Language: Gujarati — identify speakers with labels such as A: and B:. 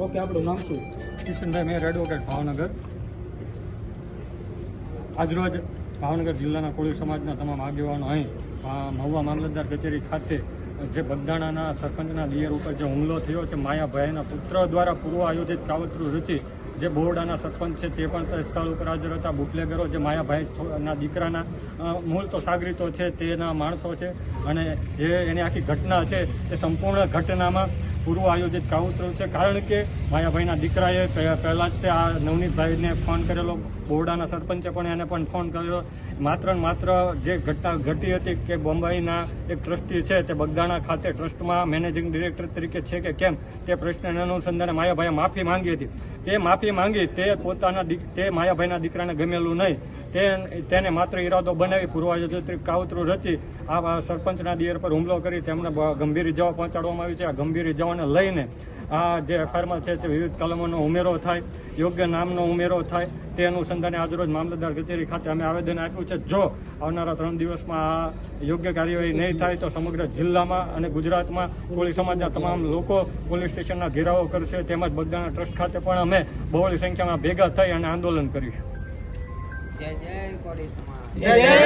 A: ઓકે, આપણું નામ શું?
B: કિશનભાઈ મેર એડવોકેટ ભાવનગર. આજરોજ ભાવનગર જિલ્લાના કોળી સમાજના તમામ આગેવાનો અહીં મહુવા મામલતદાર કચેરી ખાતે જે બગદાણાના સરપંચના દિયર ઉપર જે હુમલો થયો છે, માયાભાઈના પુત્ર દ્વારા પૂર્વ આયોજિત કાવતરું રચી, જે બોરડાના સરપંચ છે, તે પણ સ્થળ ઉપર હાજર હતા. બુટલેગરો જે માયાભાઈ છો- ના દીકરાના મૂળ તો સાગરીતો છે, તેના માણસો છે. અને જે એની આખી ઘટના છે, તે સંપૂર્ણ ઘટનામાં પૂર્વ આયોજિત કાવતરું છે. કારણ કે માયાભાઈના દીકરાએ પહેલાં જ તે આ નવનીતભાઈને ફોન કરેલો, બોરડાના સરપંચે પણ એને પણ ફોન કર્યો માત્ર ને માત્ર જે ઘટના ઘટી હતી કે બોમ્બાઈના એક ટ્રસ્ટી છે તે બગદાણા ખાતે ટ્રસ્ટમાં મેનેજિંગ ડિરેક્ટર તરીકે છે કે કેમ તે પ્રશ્નને અનુસંધાને માયાભાઈએ માફી માંગી હતી. તે માફી માંગી તે પોતાના તે માયાભાઈના દીકરાને ગમેલું નહીં. તે તેને માત્ર ઈરાદો બનાવી પૂર્વ આયોજિત કાવતરું રચી આ સરપંચના દિયર પર હુમલો કરી તેમને ગંભીર ઇજાઓ પહોંચાડવામાં આવી છે. આ ગંભીર ઇજાઓને લઈને આ જે એફઆઈઆરમાં છે તે વિવિધ કલમોનો ઉમેરો થાય યોગ્ય નામનો ઉમેરો થાય તે અનુસંધાને આજરોજ મામલતદાર કચેરી ખાતે અમે આવેદન આપ્યું છે. જો આવનારા ત્રણ દિવસમાં આ યોગ્ય કાર્યવાહી નહીં થાય તો સમગ્ર જિલ્લામાં અને ગુજરાતમાં કોળી સમાજના તમામ લોકો પોલીસ સ્ટેશનના ઘેરાવો કરશે તેમજ બગદાણા ટ્રસ્ટ ખાતે પણ અમે બહોળી સંખ્યામાં ભેગા થઈ અને આંદોલન કરીશું.
C: જય જય કોળી સમાજ.
A: જય જય